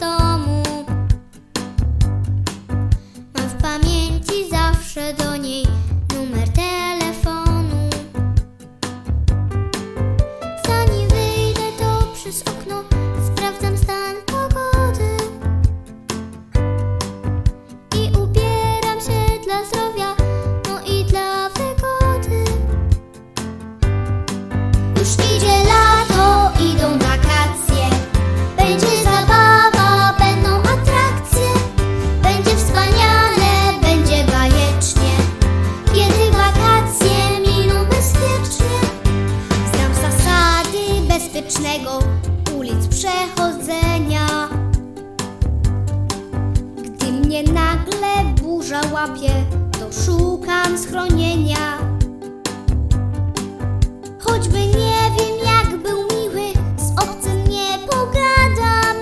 domu. Mam w pamięci zawsze do przez okno sprawdzam stan pogody. I ubieram się dla zdrowia, no i dla wygody. Już idzie bezpiecznego ulic przechodzenia. Gdy mnie nagle burza łapie, to szukam schronienia. Choćby nie wiem, jak był miły, z obcym nie pogadam.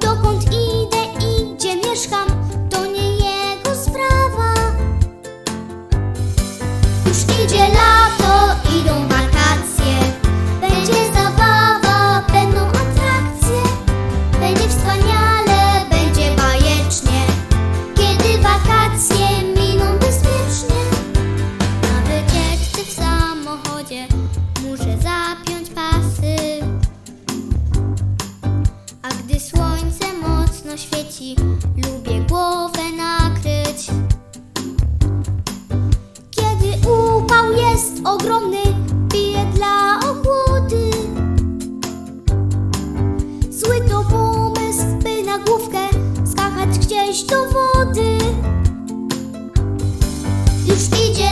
Dokąd idę i gdzie mieszkam, to nie jego sprawa. Już idzie lato, ogromny, piję dla ogłody. Zły to pomysł, by na główkę skakać gdzieś do wody. Już idzie